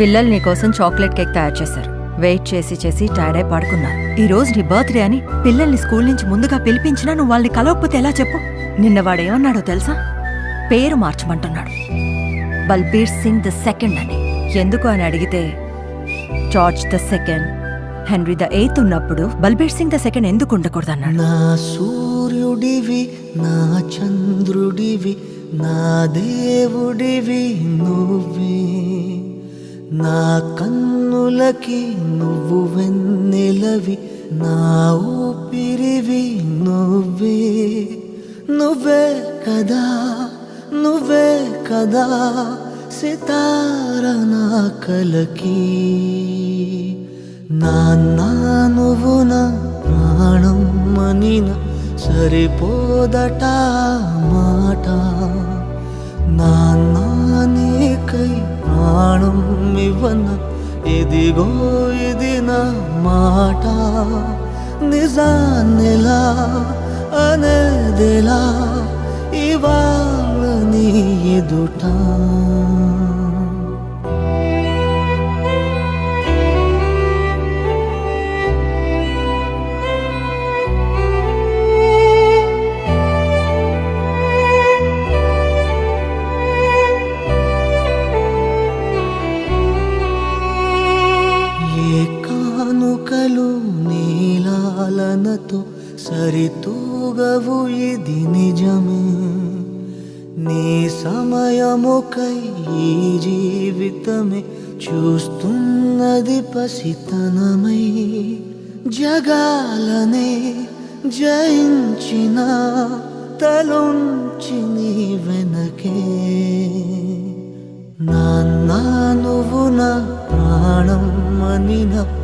పిల్లలు నీకోసం chocolate cake తయారు చేశారు. వెయిట్ చేసి చేసి టైర్డ్ అయి పడుకున్నారు. ఈ రోజు నీ బర్త్డే అని పిల్లల్ని స్కూల్ నుంచి ముందుగా పిలిపించినా నువ్వు వాళ్ళని కలవకపోతే ఎలా చెప్పు? నిన్న వాడేమన్నాడో తెలుసా? పేరు మార్చమంటున్నాడు. బల్బీర్ సింగ్ ద సెకండ్ అని. ఎందుకు అని అడిగితే George the second Henry the eighth ఉన్నప్పుడు బల్బీర్ సింగ్ ద సెకండ్ ఎందుకు ఉండకూడదన్నాడు? నా సూర్యుడివి నా చంద్రుడివి నా దేవుడివి నువ్వే. నా కన్నులకి నువ్వు వెన్నెలవి నా ఊపిరివి నువ్వే. నువ్వే కదా నువ్వే కదా సితార నా కలకి. నాన్న నువ్వు నా ప్రాణం మనిన సరిపోదట మాట. నాన్న నీకై ఇవ్వన ఇదిగో ఇది నా మాట. నిజాన్నిలా అనేదిలా ఇవాళ నీ ఎదుటా. నీలాలనతో సరితూగవు ఇది నిజమే. నీ సమయముకై ఈ జీవితమే చూస్తున్నది పసితనమై. జగాలనే జయించిన తలుంచి నీ వెనకే. నాన్న నువ్వు నా ప్రాణం అనినా